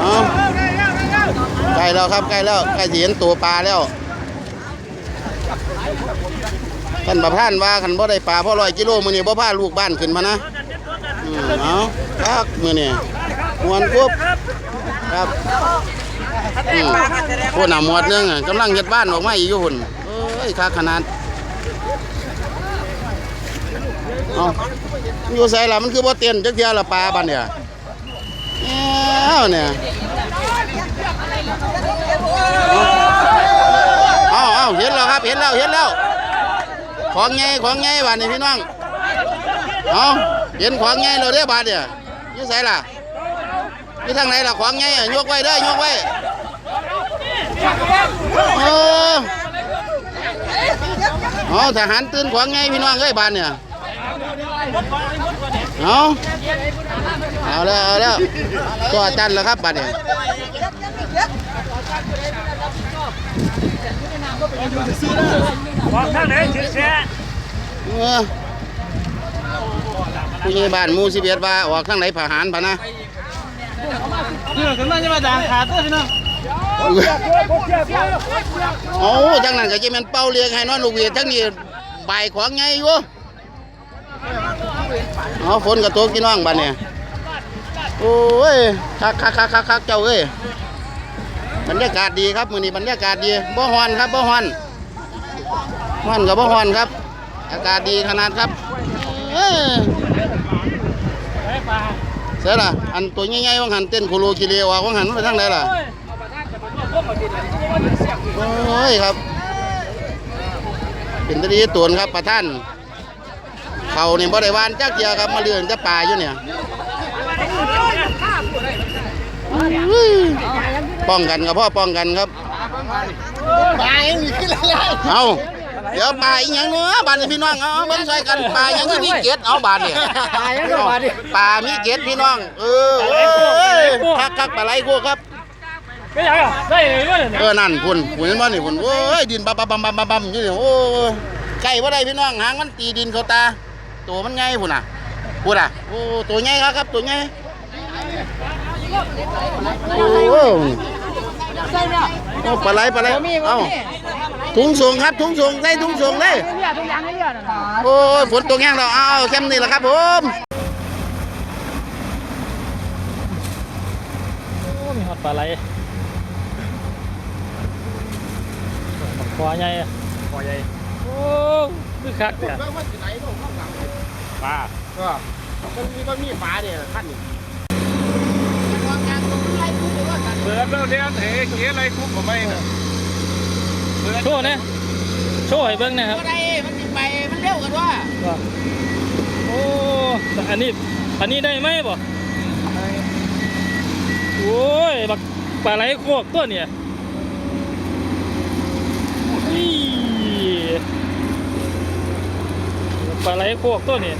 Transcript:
เอาใกล้แล้วครับใกล้แล้วใกล้สิเห็นตัวปลาแล้วท่านประพานว่าคันบ่ได้ปลาพ่อร้อยกิโลมือนี้บ่พาลูกบ้านขึ้นมานะอืมเอาครับมื้อนี้มวนกุ๊บครับอืมผู้นำหมวดหนึงอะกำลังเฮ็ดบ้านออกมาอีกอยู่หุ่นเอ้ยคักขนาดเอาอยู่ไสล่ะมันคือบ่เต้นจักเทื่อละปลาบัดเนี่ย เอ้าเนี่ยเอาเอาเห็นแล้วครับ เห็นแล้วเห็นแล้ว ของไงของไงบาดนี่พี่น้อง เอาเห็นของไงเราได้บาดเนี่ยยี่ไสล่ะนี่ทางไหนล่ะของไงยกไว้ได้ยกไว้เออเอาทหารตื่นของไงพี่น้องเอ้ยบาดเนี่ย เอาเอาแล้วเอาแล้วก็จันแล้วครับบาดเนี่ยบอกทางไหนถึงแช่เออผู้ใหญ่บ้านหมู่สิบเอ็ดว่าออกข้างไหนผาหารพะนะนี่ขึ้นมาจะมาด่างขาดตัวพี่น้องโอ้จังนั้นก็จะเป็นเป้าเลี้ยงให้นอนลูกเวียจังนี้ใบายของไงอยู่ เอาฝนกระตกพี่น้องบ้านเนี่ยโอ้ยคักคักคักคักคักเจ้าเอ้ยบรรยากาศดีครับมือนี้บรรยากาศดีบ่ฮ้อนครับบ่ฮ้อนฮ้อนกับบ่ฮ้อนครับ อากาศดีขนาดครับเอ้ยเสียล่ะอันตัวใหญ่ๆว่างหันเต้นโคโลคิเลวว่างหันมันไปทางไหนล่ะโอ้ยครับ เป็นตรีตวนครับประท่าน เขาเนี่ยบ่ได้หวานจักเดียครับมาเลื่อนจะป่าอยู่เนี่ยอุ้ยป้องกันกับพ่อป้องกันครับปลายังมีขึ้นแล้วเอาเดี๋ยวปลาอีกอย่างเนื้อบานนี้พี่น้องเอาเบิ่งใส่กันปลาอย่างที่มีเกล็ดเอาบานนี่ปลายังก็ปลาดิปลามีเกล็ดพี่น้อง เออเอ้ยคักคักปลาไหลกูครับไม่อยากอะได้เลยด้วยเออนั่นพุ่นพุ่นเห็นบ่นี่พุ่นโอ้ยดินบับบับบับบับบับบับอยู่นี่โอ้ยไก่บ่ได้พี่น้องหางมันตีดินเขาตา ตัวมันใหญ่พุ่นน่ะพุ่นอะโอ้ตัวใหญ่ครับครับตัวใหญ่โอ้โหโอ้ปลาไหลปลาไหลเอ้าถุงส่งครับถุงส่งใส่ถุงส่งเลยเนี่ยทุกอย่างเลยเนี่ยโอ้ยฝนตกแห้งแล้วเอาเอาแคมนี่แหละครับผมโอ้มีหอดปลาไหลคอใหญ่คอใหญ่โอ้คือคักเนี่ย ปลาก็มันมีก็มีปลาเนี่ยขั้นนี่เปิดแล้วเนี่ยเทเกียอะไรคุกผมไม่นะเปิดโชว์นะโชว์ให้เบิ่งนะครับก็ได้มันสิไปมันเร็วกันว่าว่าโอ้แต่อันนี้อันนี้ได้ไหมบ่โอ้ยบักปลาไหลโคกตัวเนี่ยอีปลาไหลโคกตัวเนี่ย